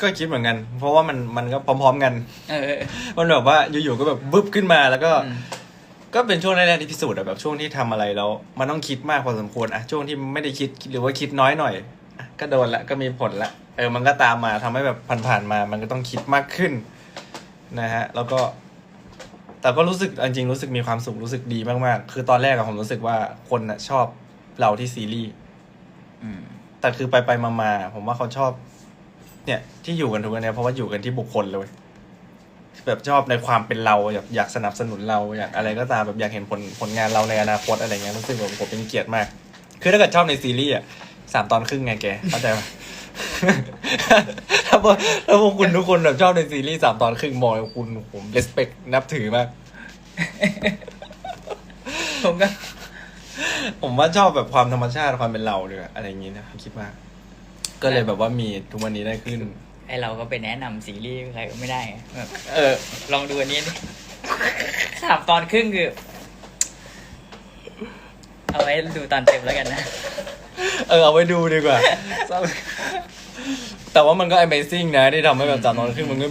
ก็คิดเหมือนกัน เพราะว่ามันมันก็พร้อม ๆ กัน เออ มันแบบว่าอยู่ๆก็แบบบึ๊บขึ้นมาแล้วก็อืมก็เป็นช่วงแรกๆที่พิสูจน์อะแบบช่วงที่ทำอะไรแล้วมันต้องคิดมากพอสมควรอะช่วงที่ไม่ได้คิดหรือว่าคิดน้อยหน่อยอะก็โดนละก็มีผลละเออมันก็ตามมาทำให้แบบผ่านๆมา มันก็ต้องคิดมากขึ้น นะฮะ แล้วก็ แต่ก็รู้สึกจริงๆรู้สึกมีความสุขรู้สึกดีมากๆ คือตอนแรกอะผมรู้สึกว่าคนอะชอบเราที่ซีรีส์อืมแต่คือไปไปๆมาๆผมว่าเขาชอบ เนี่ยที่อยู่กันทุกวันเนี้ยเพราะว่าอยู่กันที่บุคคลเลยแบบชอบในความเป็นเราอยากอยากสนับสนุนเราอยากอะไรก็ตามแบบอยากเห็นผลผลงานเราในอนาคตอะไรเงี้ยรู้สึกแบบผมเป็นเกียรติมาก คือถ้าเกิดชอบในซีรีส์อะสามตอนครึ่งไงแกเข้าใจไหมถ้าพวกถ้าพวกคุณทุกคนแบบชอบในซีรีส์สามตอนครึ่งมองคุณผมเลสเปคนับถือมากผมก็ผมว่าชอบแบบความธรรมชาติความเป็นเราเลยอะไรอย่างงี้นะคิดว่า ก็เลยแบบว่ามีทุกวันนี้ได้ขึ้น ไอเราก็ไปแนะนำซีรีส์ใครก็ไม่ได้ไงแบบเออ ลองดูอันนี้ดิสามตอนครึ่งคือ เอาไว้ดูตอนเต็มแล้วกันนะ เออเอาไว้ดูดีกว่า แต่ว่ามันก็ Amazing นะที่ทำให้แบบสามตอนครึ่งมันก็